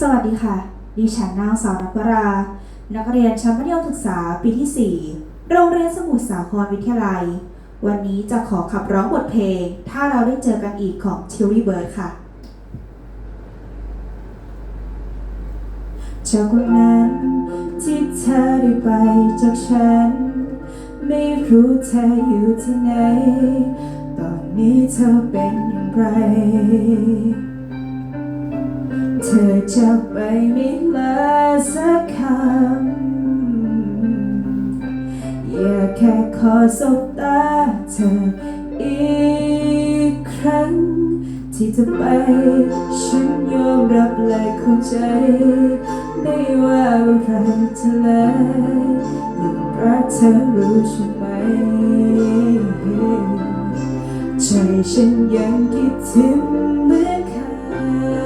สวัสดีค่ะ ดิฉันนางสาวนัปรา นักเรียนชั้นมัธยมศึกษาปีที่ 4 โรงเรียนสมุทรสาครวิทยาลัย วันนี้จะขอขับร้องบทเพลง ถ้าเราได้เจอกันอีกของ t i l l y Bird ค่ะ จากวันนั้นที่เธอได้ไปจากฉัน ไม่รู้เธออยู่ที่ไหน ตอนนี้เธอเป็นอย่างไร อจะไปไม่ลาสักคำ อย่าแค่ขอสบตาเธออีกครั้ง ที่จะไป ฉันยอมรับและเข้าใจ ไม่ว่าอะไรจะเลยยังรักเธอรู้ใช่ไหม ใจฉันยังคิดถึงเหมือนเคย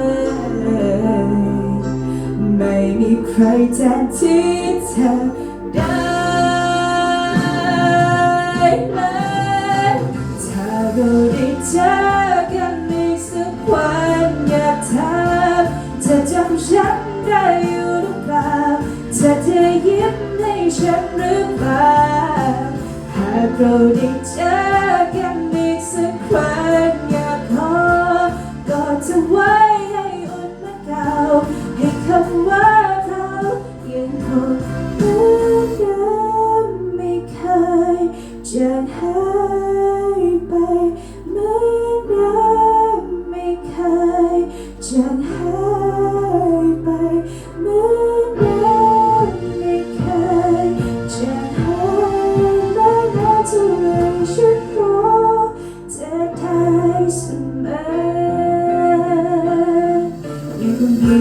ใครแทนที่เธอได้เลยถ้าเราได้เจอกันอีกสักวันอยากถามเธอจำฉันได้อยู่หรือเปล่าเธอจะยิ้มให้ฉันหรือเปล่าหากเราได้เจอกันอีกสักครั้งอยากขอกอดเธอไว้ให้อุ่นเหมือนเก่าให้คำว่า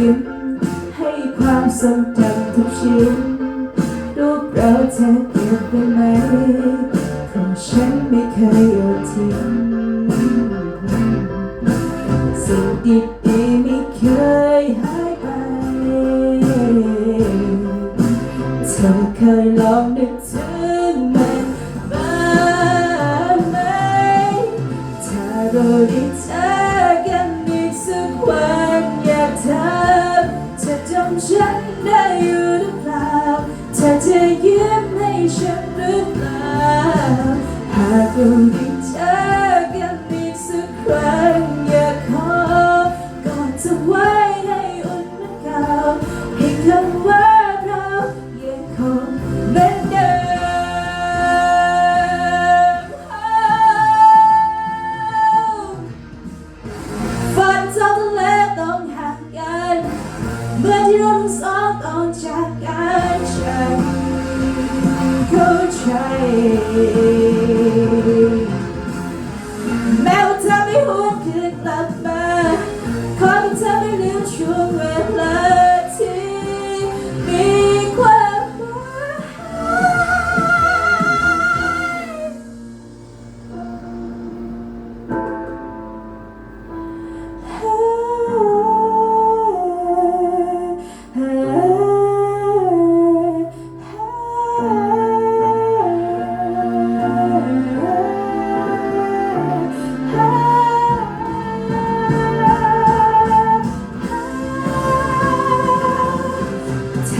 ยิ้มให้ความทรงจำทุกชิ้นรูปเราเธอเก็บไว้ไหมเพราะฉันไม่เคยโยนทิ้งสิ่งดีๆไม่เคยหายไปเธอเคยลองนึกถึงมันบ้ ฉันได้อยู่หรือเปล่าเธอจะยิ้มให้ฉันหรือเปล่าหากเรา ใจแม้ว่าเธอไม่หวนคืนกลับมา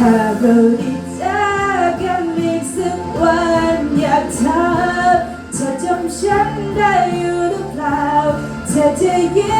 ถ้าเราได้เจอกันอีกสักวันอยากถามเธอจำฉันได้อยู่หรือเปล่าเธอจะยิ้ม